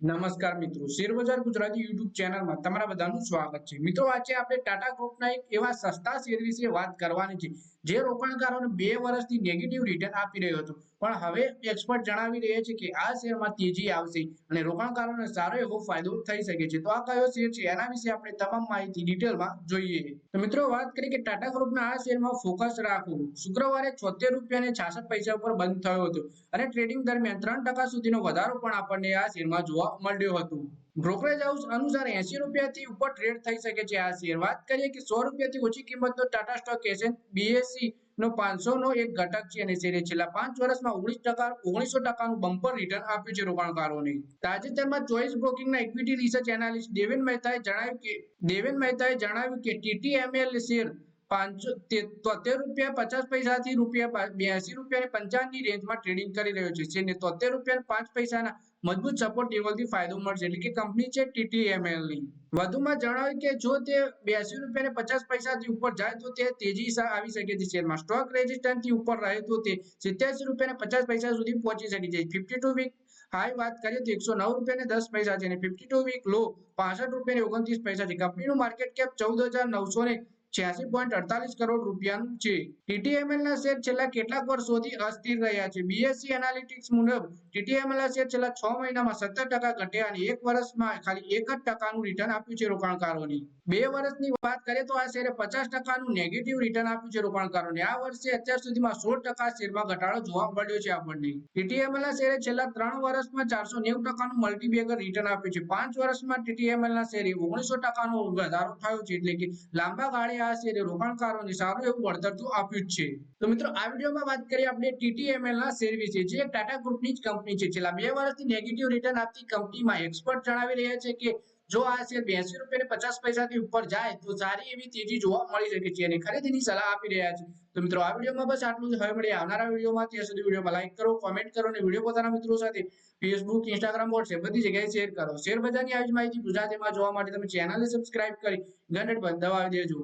નમસ્કાર મિત્રો. શેરબજાર ગુજરાતી યુટ્યુબ ચેનલમાં તમારા બધાનું સ્વાગત છે. મિત્રો, આજે આપણે ટાટા ગ્રુપના એક એવા સસ્તા શેર વિશે વાત કરવાની છે, જે રોકાણકારોને બે વર્ષથી નેગેટિવ રિટર્ન આપી રહ્યો હતો. પણ હવે એક્સપર્ટ જણાવી રહ્યા છે કે આ શેરમાં તેજી આવશે અને રોકાણકારોને સારો એવો ફાયદો થઈ શકે છે. તો આ કયો શેર છે? એના વિશે આપણે તમામ માહિતી ડિટેલમાં જોઈએ. તો મિત્રો, વાત કરીએ કે ટાટા ગ્રુપના આ શેરમાં ફોકસ રાખવું શુક્રવારે છોતેર રૂપિયા અને છાસઠ પૈસા ઉપર બંધ થયો હતો. અને ટ્રેડિંગ દરમિયાન ત્રણ ટકા સુધીનો વધારો પણ આપણને આ શેરમાં જોવા મળ્યું હતું. બ્રોકરેજ હાઉસ અનુસાર એસી રૂપિયાથી ઉપર ટ્રેડ થઈ શકે છે. આ શેર વાત કરીએ કે સો રૂપિયાથી ઓછી કિંમતનો ટાટા સ્ટોક એક્સચેન્જ બીએસસી નો પાંચસો નો એક ઘટક છે અને શેરે છેલ્લા પાંચ વર્ષમાં ઓગણીસ ટકા, ઓગણીસો ટકાનું બમ્પર રિટર્ન આપ્યું છે રોકાણકારોને. તાજેતરમાં ચોઇસ બ્રોકિંગના ઇક્વિટી રિસર્ચ એનાલિસ્ટ દેવેન મહેતાએ જણાવ્યું કે, દેવેન મહેતાએ જણાવ્યું કે ટીટીએમએલ શેર પાંચસો તોતેર રૂપિયા પચાસ પૈસાથી રૂપિયા બ્યાસી રૂપિયા પંચાવનની રેન્જમાં ટ્રેડિંગ કરી રહ્યો છે. જેને તોતેર રૂપિયા પાંચ પૈસાના મજબૂત સપોર્ટ લેવલથી ફાયદો મળશે. એટલે કે કંપની છે ટીટીએમએલની. વધુમાં જણાવ્યું કે જો તે બ્યાસી રૂપિયા પચાસ પૈસાથી ઉપર જાય તો તે તેજી આવી શકે છે. શેરમાં સ્ટોક રેઝિસ્ટન્સથી ઉપર રહે તો તે સિત્યાસી રૂપિયા પચાસ પૈસા સુધી પહોંચી શકે છે. ફિફ્ટી ટુ વીક હાઈ વાત કરીએ તો એકસો નવ રૂપિયા ને દસ પૈસા છે. અને ફિફ્ટી ટુ વીક લો પાસઠ રૂપિયા ઓગણત્રીસ પૈસા છે. કંપનીનું માર્કેટ કેપ ચૌદ હજાર નવસો ને છ્યાસી કરોડ રૂપિયાનું છે. ટીટીએમએલ ના શેર છેલ્લા કેટલાક વર્ષોથી અસ્થિર રહ્યા છે. બીએસસી એનાલિટિક્સ મુજબ ટીટીએમએલ ના શેર છેલ્લા છ મહિનામાં સત્તર ટકા ઘટ્યા અને એક વર્ષમાં ખાલી એક જ ટકાનું રિટર્ન આપ્યું છે રોકાણકારોની. બે વર્ષની વાત કરીએ તો આ શેરે પચાસ ટકાનું નેગેટિવ રિટર્ન આપ્યું છે રોકાણકારોને. આ વર્ષે અત્યાર સુધીમાં સોળ ટકા શેરમાં ઘટાડો જોવા મળ્યો છે આપણને. ટીટીએમએલ ના શેરે છેલ્લા ત્રણ વર્ષમાં ચારસો નેવું ટકાનું મલ્ટીબેગર રિટર્ન આપ્યું છે. પાંચ વર્ષમાં ટીટીએમએલ ના શેરે ઓગણીસો ટકાનો વધારો થયો છે. એટલે કે લાંબા ગાળે આ શેરે રોકાણકારોને સારું એવું વળતર તો આપ્યું છે. તો મિત્રો, આ વિડીયોમાં વાત કરીએ આપણે ટીટીએમએલ ના શેર વિશે, જે ટાટા ગ્રુપની જ કંપની છે. છેલ્લા બે વર્ષથી નેગેટિવ રિટર્ન આપતી કંપનીમાં એક્સપર્ટ જણાવી રહ્યા છે કે, જો આ શેર બેસી રૂપિયા પચાસ પૈસાથી ઉપર જાય, તો સારી એવી તેજી જોવા મળી શકે છે અને ખરીદીની સલાહ આપી રહ્યા છે. તો મિત્રો, આ વિડીયોમાં બસ આટલું જ. હવે મળીએ આવનારા વિડીયોમાં. ત્યાં સુધી વિડીયોમાં લાઈક કરો કોમેન્ટ કરો અને વીડિયો પોતાના મિત્રો સાથે ફેસબુક ઇન્સ્ટાગ્રામ વોટ્સએપ બધી જગ્યાએ શેર કરો. શેર બજારની આવી માહિતી ગુજરાતીમાં જોવા માટે તમે ચેનલને સબસ્ક્રાઇબ કરી ઘંટ દબાવી દેજો.